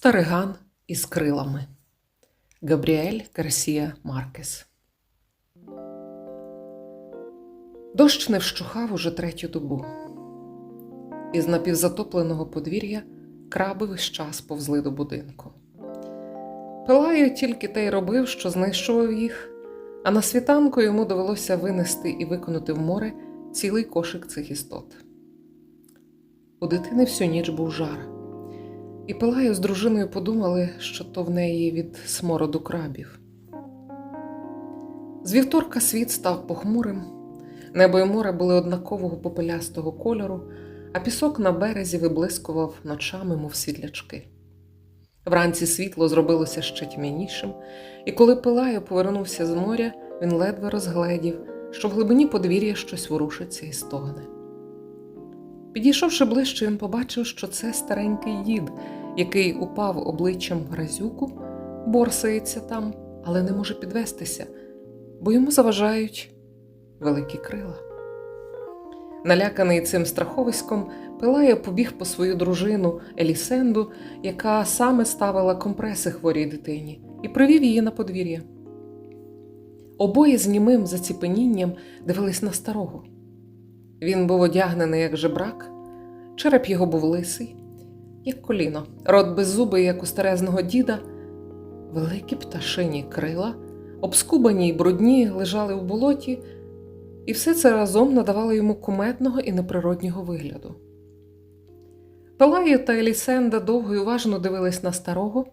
Стариган із крилами Габріель Гарсія Маркес Дощ не вщухав уже третю добу. Із напівзатопленого подвір'я краби весь час повзли до будинку. Пилаю тільки те й робив, що знищував їх, а на світанку йому довелося винести і виконати в море цілий кошик цих істот. У дитини всю ніч був жар. І Пилаю з дружиною подумали, що то в неї від смороду крабів. З вівторка світ став похмурим, небо і море були однакового попелястого кольору, а пісок на березі виблискував ночами, мов світлячки. Вранці світло зробилося ще тьмянішим, і коли Пилаю повернувся з моря, він ледве розгледів, що в глибині подвір'я щось ворушиться і стогне. Підійшовши ближче, він побачив, що це старенький дід, який упав обличчям в грязюку, борсається там, але не може підвестися, бо йому заважають великі крила. Наляканий цим страховиськом, Пилая побіг по свою дружину Елісенду, яка саме ставила компреси хворій дитині, і привів її на подвір'я. Обоє з німим заціпенінням дивились на старого. Він був одягнений як жебрак, череп його був лисий, як коліно, рот без зуби, як у старезного діда, великі пташині крила, обскубані й брудні, лежали в болоті, і все це разом надавало йому куметного і неприроднього вигляду. Пелаю та Елісенда довго й уважно дивились на старого,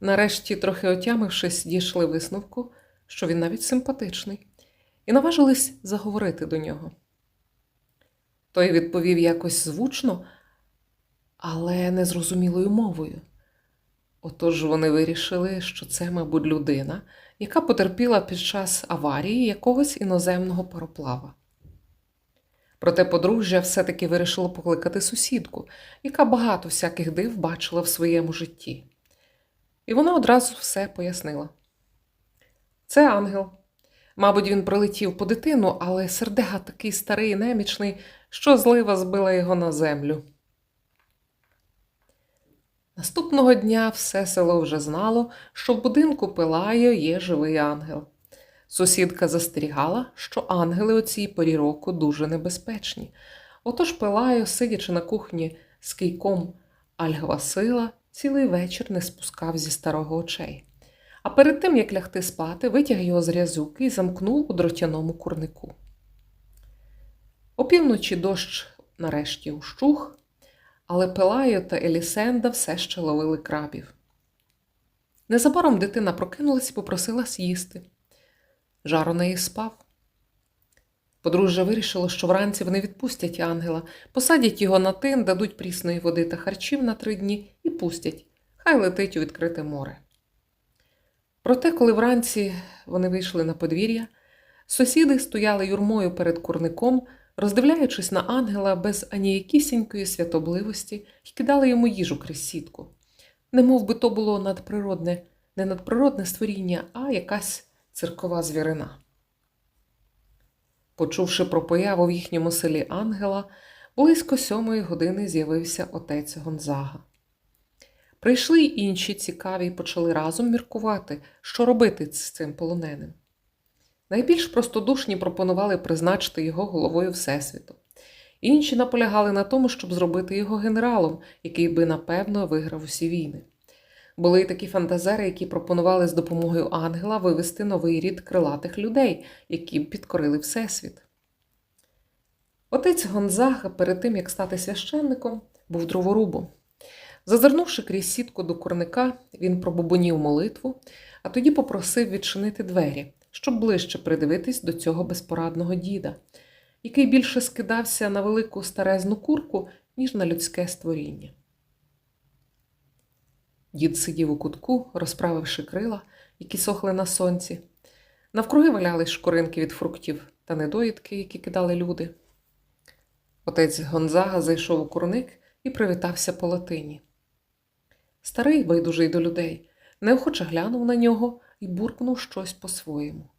нарешті, трохи отямившись, дійшли висновку, що він навіть симпатичний, і наважились заговорити до нього. Той відповів якось звучно, але незрозумілою мовою. Отож вони вирішили, що це, мабуть, людина, яка потерпіла під час аварії якогось іноземного пароплава. Проте подружжя все-таки вирішило покликати сусідку, яка багато всяких див бачила в своєму житті. І вона одразу все пояснила. Це ангел. Мабуть, він прилетів по дитину, але сердега такий старий і немічний, що злива збила його на землю. Наступного дня все село вже знало, що в будинку Пилаю є живий ангел. Сусідка застерігала, що ангели у цій порі року дуже небезпечні. Отож Пилаю, сидячи на кухні з кийком Альгвасила, цілий вечір не спускав зі старого очей. А перед тим, як лягти спати, витяг його з рязюки і замкнув у дротяному курнику. Опівночі дощ нарешті ущух, але Пелаю та Елісенда все ще ловили крабів. Незабаром дитина прокинулась і попросила з'їсти. Жар у неї спав. Подружжя вирішило, що вранці вони відпустять ангела, посадять його на тин, дадуть прісної води та харчів на три дні і пустять. Хай летить у відкрите море. Проте, коли вранці вони вийшли на подвір'я, сусіди стояли юрмою перед курником, роздивляючись на ангела без аніякісінької святобливості і кидали йому їжу крізь сітку. Не мов би то було надприродне, не надприродне створіння, а якась циркова звірина. Почувши про появу в їхньому селі ангела, близько сьомої години з'явився отець Гонзага. Прийшли й інші цікаві і почали разом міркувати, що робити з цим полоненим. Найбільш простодушні пропонували призначити його головою Всесвіту. Інші наполягали на тому, щоб зробити його генералом, який би напевно виграв усі війни. Були й такі фантазери, які пропонували з допомогою ангела вивести новий рід крилатих людей, які б підкорили Всесвіт. Отець Гонзага, перед тим як стати священником, був дроворубом. Зазирнувши крізь сітку до курника, він пробубонів молитву, а тоді попросив відчинити двері, щоб ближче придивитись до цього безпорадного діда, який більше скидався на велику старезну курку, ніж на людське створіння. Дід сидів у кутку, розправивши крила, які сохли на сонці. Навкруги валялись шкуринки від фруктів та недоїдки, які кидали люди. Отець Гонзага зайшов у курник і привітався по латині. Старий, байдужий до людей, неохоче глянув на нього і буркнув щось по-своєму.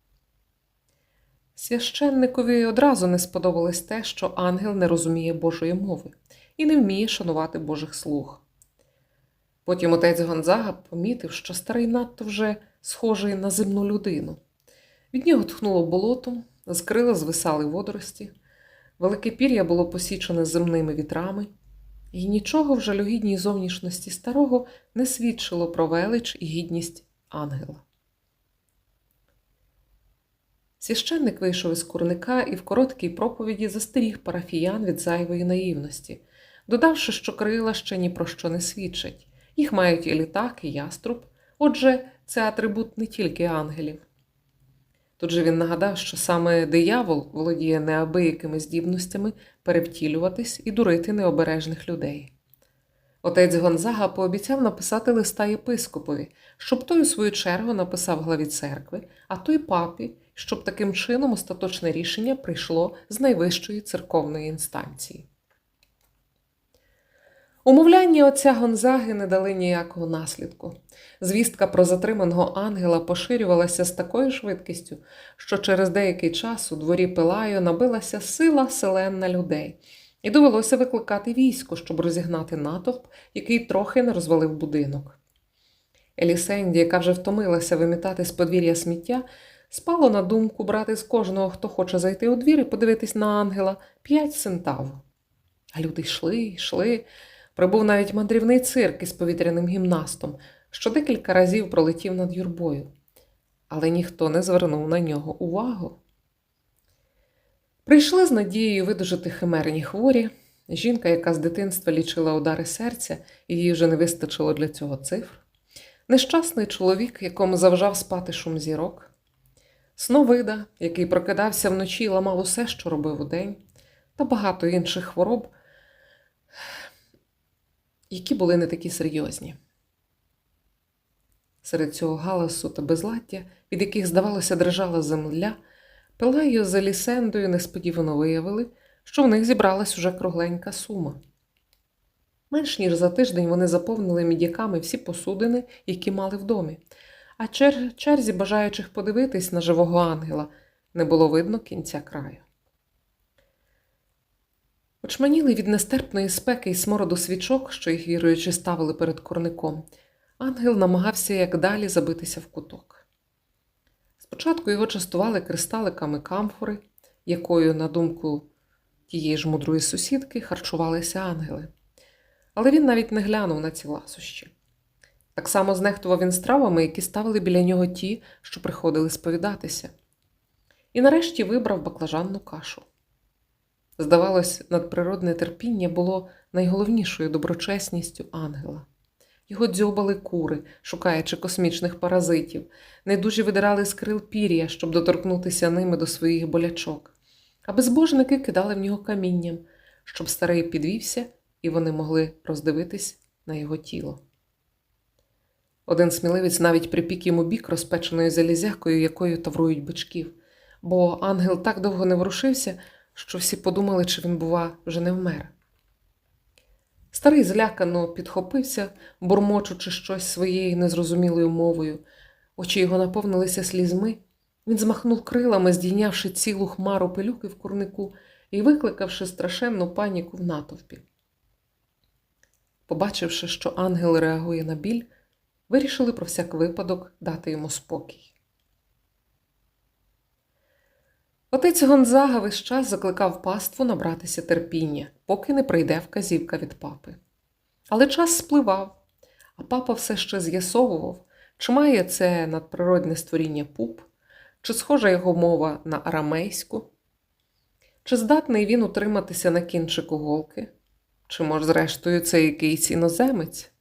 Священникові одразу не сподобалось те, що ангел не розуміє Божої мови і не вміє шанувати Божих слуг. Потім отець Гонзага помітив, що старий надто вже схожий на земну людину. Від нього тхнуло болотом, з крила звисали водорості, велике пір'я було посічене земними вітрами, і нічого в жалюгідній зовнішності старого не свідчило про велич і гідність ангела. Священник вийшов із курника і в короткій проповіді застеріг парафіян від зайвої наївності, додавши, що крила ще ні про що не свідчать. Їх мають і літак, і яструб. Отже, це атрибут не тільки ангелів. Тут же він нагадав, що саме диявол володіє неабиякими здібностями перевтілюватись і дурити необережних людей. Отець Гонзага пообіцяв написати листа єпископові, щоб той у свою чергу написав главі церкви, а той папі, щоб таким чином остаточне рішення прийшло з найвищої церковної інстанції. Умовляння отця Гонзаги не дали ніякого наслідку. Звістка про затриманого ангела поширювалася з такою швидкістю, що через деякий час у дворі Пилаю набилася сила селенна людей, і довелося викликати військо, щоб розігнати натовп, який трохи не розвалив будинок. Елісенді, яка вже втомилася вимітати з подвір'я сміття, спало на думку брати з кожного, хто хоче зайти у двір і подивитись на ангела, п'ять центав. А люди йшли, йшли. Прибув навіть мандрівний цирк із повітряним гімнастом, що декілька разів пролетів над юрбою, але ніхто не звернув на нього увагу. Прийшли з надією видужити химерні хворі. Жінка, яка з дитинства лічила удари серця, і їй вже не вистачило для цього цифр. Нещасний чоловік, якому завжав спати шум зірок, сновида, який прокидався вночі і ламав усе, що робив удень, та багато інших хвороб, які були не такі серйозні. Серед цього галасу та безладдя, від яких, здавалося, дрижала земля, Пелаю з Елісендою несподівано виявили, що в них зібралась уже кругленька сума. Менш ніж за тиждень вони заповнили мідяками всі посудини, які мали в домі, а чер черзі бажаючих подивитись на живого ангела не було видно кінця краю. Очманіли від нестерпної спеки і смороду свічок, що їх віруючи ставили перед курником, ангел намагався як далі забитися в куток. Спочатку його частували кристаликами камфори, якою, на думку тієї ж мудрої сусідки, харчувалися ангели. Але він навіть не глянув на ці ласощі. Так само знехтував він стравами, які ставили біля нього ті, що приходили сповідатися. І нарешті вибрав баклажанну кашу. Здавалось, надприродне терпіння було найголовнішою доброчесністю ангела. Його дзьобали кури, шукаючи космічних паразитів, недужі видирали з крил пір'я, щоб доторкнутися ними до своїх болячок, а безбожники кидали в нього камінням, щоб старий підвівся і вони могли роздивитись на його тіло. Один сміливець навіть припік йому бік розпеченою залізякою, якою таврують бичків, бо ангел так довго не ворушився, що всі подумали, чи він, бува, вже не вмер. Старий злякано підхопився, бурмочучи щось своєю незрозумілою мовою. Очі його наповнилися слізьми. Він змахнув крилами, здійнявши цілу хмару пилюки в курнику і викликавши страшенну паніку в натовпі. Побачивши, що ангел реагує на біль, вирішили про всяк випадок дати йому спокій. Отець Гонзага весь час закликав паству набратися терпіння, поки не прийде вказівка від папи. Але час спливав, а папа все ще з'ясовував, чи має це надприродне створіння пуп, чи схожа його мова на арамейську, чи здатний він утриматися на кінчику голки, чи, може, зрештою, це якийсь іноземець.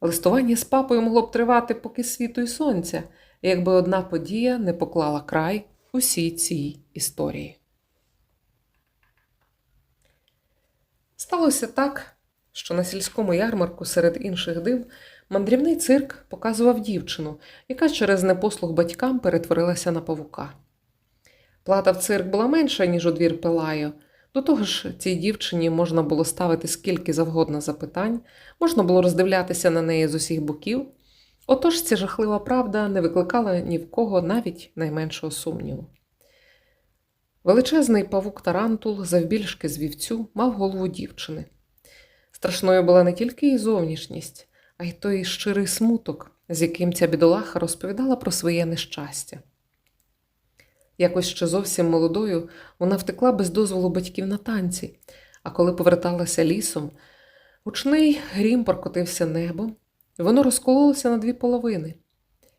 Листування з папою могло б тривати поки світу й сонця, якби одна подія не поклала край усій цій історії. Сталося так, що на сільському ярмарку серед інших див мандрівний цирк показував дівчину, яка через непослух батькам перетворилася на павука. Плата в цирк була менша, ніж у двір Пелаю. До того ж, цій дівчині можна було ставити скільки завгодно запитань, можна було роздивлятися на неї з усіх боків. Отож ця жахлива правда не викликала ні в кого навіть найменшого сумніву. Величезний павук Тарантул, завбільшки з вівцю, мав голову дівчини. Страшною була не тільки її зовнішність, а й той щирий смуток, з яким ця бідолаха розповідала про своє нещастя. Якось ще зовсім молодою вона втекла без дозволу батьків на танці, а коли поверталася лісом, гучний грім прокотився небом, воно розкололося на дві половини.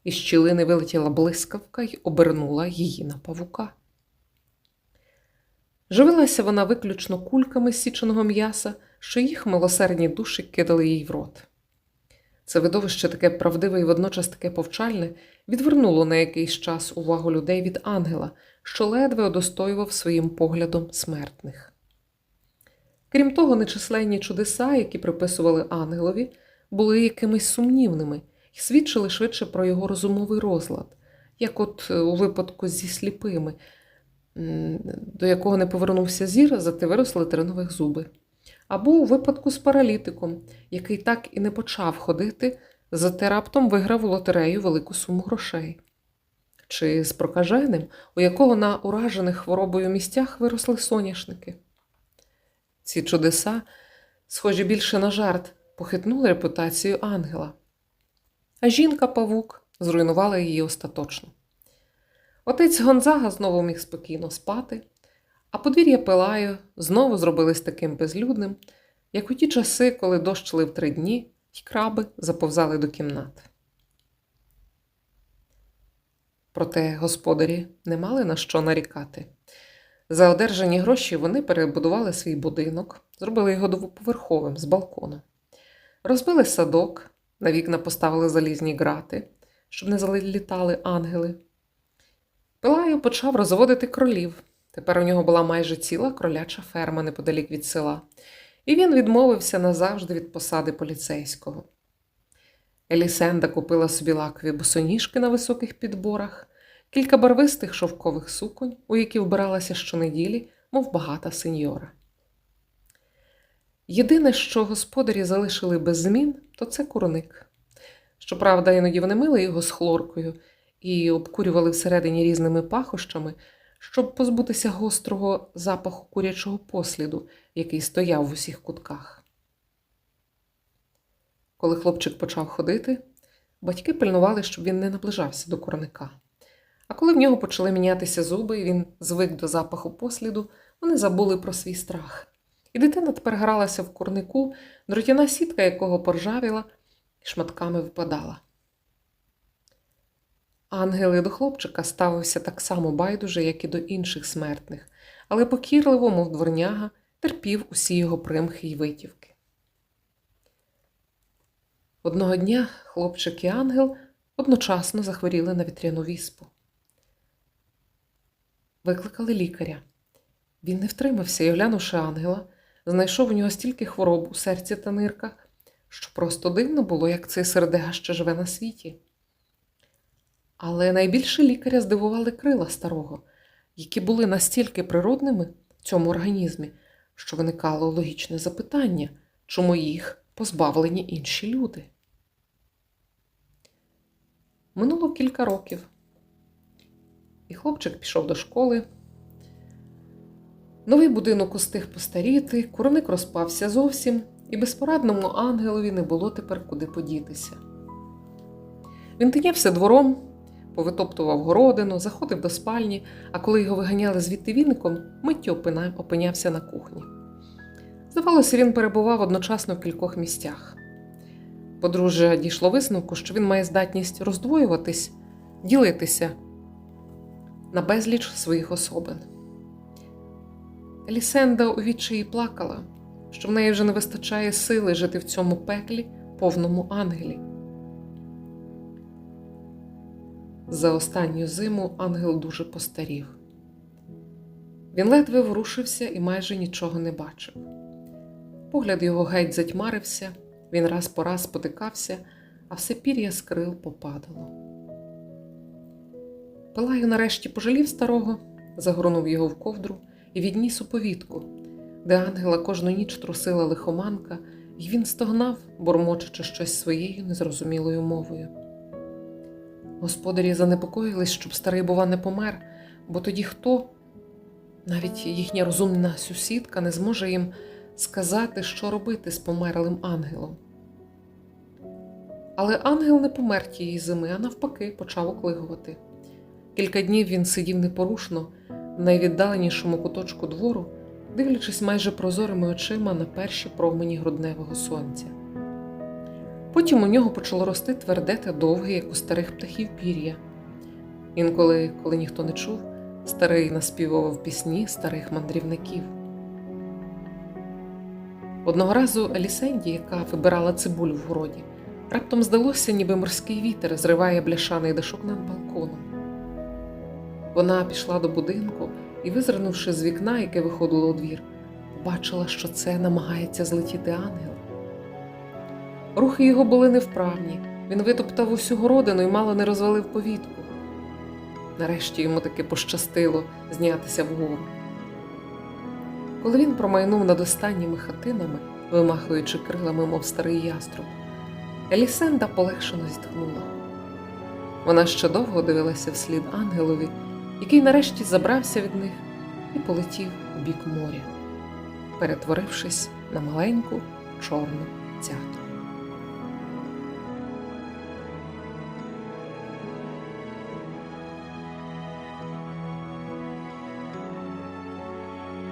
Із щілини вилетіла блискавка й обернула її на павука. Живилася вона виключно кульками січеного м'яса, що їх милосердні душі кидали їй в рот. Це видовище таке правдиве і водночас таке повчальне відвернуло на якийсь час увагу людей від ангела, що ледве удостоював своїм поглядом смертних. Крім того, нечисленні чудеса, які приписували ангелові, були якимись сумнівними і свідчили швидше про його розумовий розлад, як от е, у випадку зі сліпими, до якого не повернувся зір, зате виросли теренових зуби. Або у випадку з паралітиком, який так і не почав ходити, зате раптом виграв у лотерею велику суму грошей. Чи з прокаженим, у якого на уражених хворобою місцях виросли соняшники. Ці чудеса, схожі більше на жарт, похитнули репутацію ангела. А жінка-павук зруйнувала її остаточно. Отець Гонзага знову міг спокійно спати, а подвір'я Пилаю знову зробилось таким безлюдним, як у ті часи, коли дощ лив три дні, і краби заповзали до кімнат. Проте господарі не мали на що нарікати. За одержані гроші вони перебудували свій будинок, зробили його двоповерховим з балконом, розбили садок, на вікна поставили залізні грати, щоб не залітали ангели. Пилаю почав розводити кролів. Тепер у нього була майже ціла кроляча ферма неподалік від села, і він відмовився назавжди від посади поліцейського. Елісенда купила собі лакові босоніжки на високих підборах, кілька барвистих шовкових суконь, у які вбиралася щонеділі, мов багата сеньора. Єдине, що господарі залишили без змін, то це курник. Щоправда, іноді вони мили його з хлоркою і обкурювали всередині різними пахощами, щоб позбутися гострого запаху курячого посліду, який стояв в усіх кутках. Коли хлопчик почав ходити, батьки пильнували, щоб він не наближався до курника. А коли в нього почали мінятися зуби, і він звик до запаху посліду, вони забули про свій страх. І дитина тепер гралася в курнику, дротяна сітка якого поржавіла і шматками випадала. Ангели до хлопчика ставився так само байдуже, як і до інших смертних, але покірливо, мов дворняга, терпів усі його примхи й витівки. Одного дня хлопчик і ангел одночасно захворіли на вітряну віспу. Викликали лікаря. Він не втримався і, оглянувши ангела, знайшов у нього стільки хвороб у серці та нирках, що просто дивно було, як цей сердега ще живе на світі. Але найбільше лікаря здивували крила старого, які були настільки природними в цьому організмі, що виникало логічне запитання, чому їх позбавлені інші люди. Минуло кілька років, і хлопчик пішов до школи. Новий будинок устиг постаріти, курник розпався зовсім, і безпорадному ангелові не було тепер куди подітися. Він тинявся двором, повитоптував городину, заходив до спальні, а коли його виганяли звідти віником, миттю опинявся на кухні. Здавалося, він перебував одночасно в кількох місцях. Подружжя дійшло висновку, що він має здатність роздвоюватись, ділитися на безліч своїх особин. Елісенда у відчаї плакала, що в неї вже не вистачає сили жити в цьому пеклі, повному ангелі. За останню зиму ангел дуже постарів. Він ледве ворушився і майже нічого не бачив. Погляд його геть затьмарився, він раз по раз спотикався, а все пір'я з крил попадало. Пилаю нарешті пожалів старого, загорнув його в ковдру і відніс у повітку, де ангела кожну ніч трусила лихоманка, і він стогнав, бормочучи щось своєю незрозумілою мовою. Господарі занепокоїлись, щоб старий, бува, не помер, бо тоді хто, навіть їхня розумна сусідка, не зможе їм сказати, що робити з померлим ангелом. Але ангел не помер тієї зими, а навпаки, почав оклигувати. Кілька днів він сидів непорушно в найвіддаленішому куточку двору, дивлячись майже прозорими очима на перші промені грудневого сонця. Потім у нього почало рости тверде та довге, як у старих птахів пір'я. Інколи, коли ніхто не чув, старий наспівував пісні старих мандрівників. Одного разу Елісенді, яка вибирала цибулю в городі, раптом здалося, ніби морський вітер зриває бляшаний дашок над балконом. Вона пішла до будинку і, визирнувши з вікна, яке виходило у двір, побачила, що це намагається злетіти ангел. Рухи його були невправні, він витоптав усю городину і мало не розвалив повітку. Нарешті йому таки пощастило знятися вгору. Коли він промайнув над останніми хатинами, вимахуючи крилами, мов старий яструб, Елісенда полегшено зітхнула. Вона ще довго дивилася вслід ангелові, який нарешті забрався від них і полетів у бік моря, перетворившись на маленьку чорну цяту.